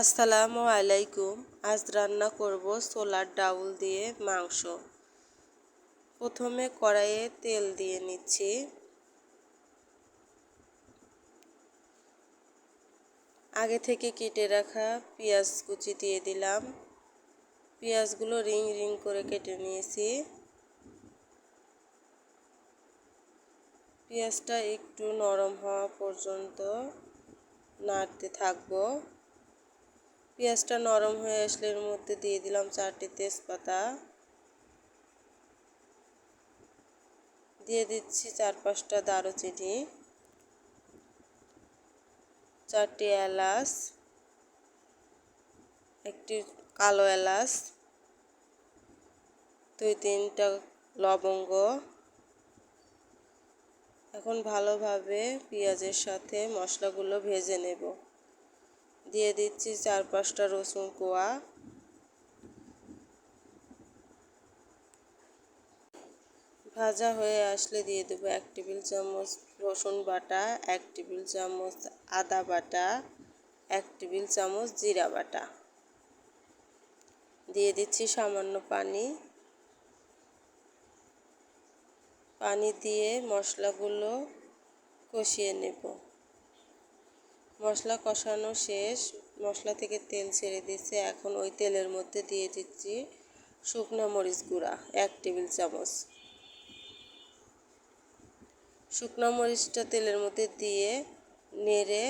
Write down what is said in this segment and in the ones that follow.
আসসালামু আলাইকুম। আজ রান্না করব সোলার ডাউল দিয়ে মাংস। প্রথমে কড়াইয়ে তেল দিয়ে নিচ্ছি। আগে থেকে কেটে রাখা পেঁয়াজ কুচি দিয়ে দিলাম। পেঁয়াজগুলো রিং রিং করে কেটে নিয়েছি। পেঁয়াজটা একটু নরম হওয়া পর্যন্ত নাড়তে থাকব। পেঁয়াজটা নরম হয়ে আসলে এর মধ্যে দিয়ে দিলাম চারটি তেজপাতা। দিয়ে দিচ্ছি চার পাঁচটা দারুচিনি, চারটি এলাচ, একটি কালো এলাচ, দুই তিনটা লবঙ্গ। এখন ভালোভাবে পেঁয়াজের সাথে মশলাগুলো ভেজে নেব। দিয়ে দিচ্ছি চার পাঁচটা রসুন কোয়া। ভাজা হয়ে আসলে দিয়ে দেবো এক টেবিল চামচ রসুন বাটা, এক টেবিল চামচ আদা বাটা, এক টেবিল চামচ জিরা বাটা। দিয়ে দিচ্ছি সামান্য পানি। পানি দিয়ে মশলাগুলো কষিয়ে নেব। মশলা কষানো শেষ। মশলা থেকে তেল ছেড়ে দিয়েছে। এখন ওই তেলের মধ্যে দিয়ে দিচ্ছি শুকনো মরিচ গুঁড়া, এক টেবিল চামচ। শুকনো মরিচটা তেলের মধ্যে দিয়ে নেড়ে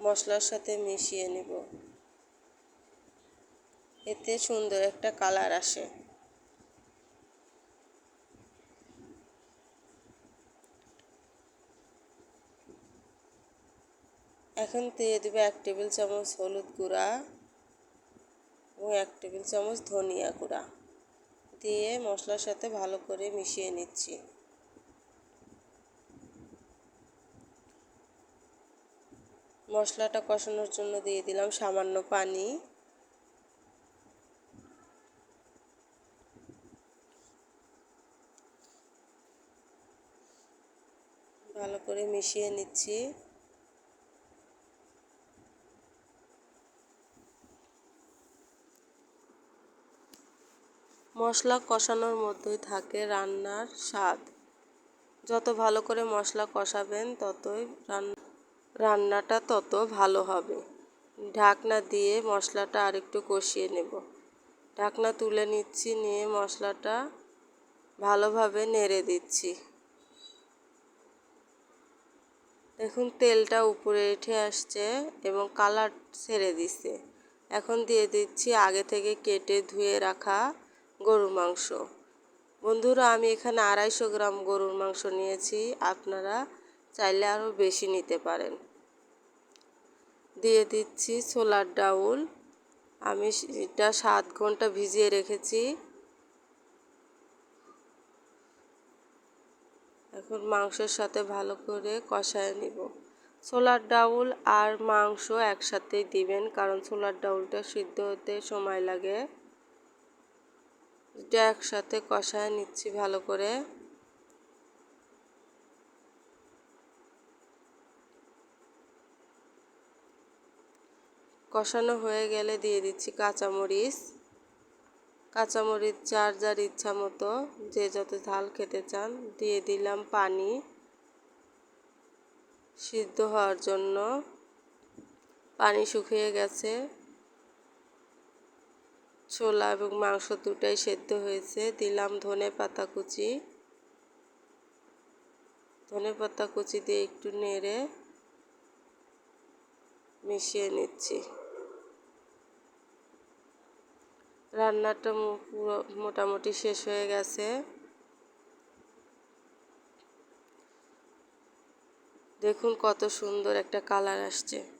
মশলার সাথে মিশিয়ে নেব। এতে সুন্দর একটা কালার আসে। এখন দিয়ে দেবে এক টেবিল চামচ হলুদ গুঁড়া এবং এক টেবিল চামচ ধনিয়া গুঁড়া। দিয়ে মশলার সাথে ভালো করে মিশিয়ে নিচ্ছি। মশলাটা কষানোর জন্য দিয়ে দিলাম সামান্য পানি। ভালো করে মিশিয়ে নিচ্ছি। মশলা কষানোর মধ্যেই থাকে রান্নার স্বাদ। যত ভালো করে মশলা কষাবেন, ততই রান্নাটা তত ভালো হবে। ঢাকনা দিয়ে মশলাটা আরেকটু কষিয়ে নেব। ঢাকনা তুলে নিচ্ছি, নিয়ে মশলাটা ভালোভাবে নেড়ে দিচ্ছি। দেখুন, তেলটা উপরে উঠে আসছে এবং কালার ছেড়ে দিচ্ছে এখন দিয়ে দিচ্ছি আগে থেকে কেটে ধুয়ে রাখা গরুর মাংস। বন্ধুরা, আমি এখানে আড়াইশো গ্রাম গরুর মাংস নিয়েছি। আপনারা চাইলে আরও বেশি নিতে পারেন। দিয়ে দিচ্ছি ছোলার ডাউল। আমি এটা সাত ঘণ্টা ভিজিয়ে রেখেছি। এখন মাংসের সাথে ভালো করে কষায় নিব। ছোলার ডাউল আর মাংস একসাথেই দিবেন, কারণ ছোলার ডাউলটা সিদ্ধ হতে সময় লাগে। এটা একসাথে কষায় নিচ্ছি ভালো করে। কষানো হয়ে গেলে দিয়ে দিচ্ছি কাঁচামরিচ। কাঁচামরিচ যার যার ইচ্ছা মতো, যে যত ঝাল খেতে চান, দিয়ে দিলাম পানি সিদ্ধ হওয়ার জন্য। পানি শুকিয়ে গেছে। ছোলা এবং মাংস দুটাই সেদ্ধ হয়েছে। দিলাম ধনে পাতা কুচি। ধনে পাতা কুচি দিয়ে একটু নেড়ে মিশিয়ে নিচ্ছি। রান্নাটা পুরো মোটামুটি শেষ হয়ে গেছে। দেখুন কত সুন্দর একটা কালার আসছে।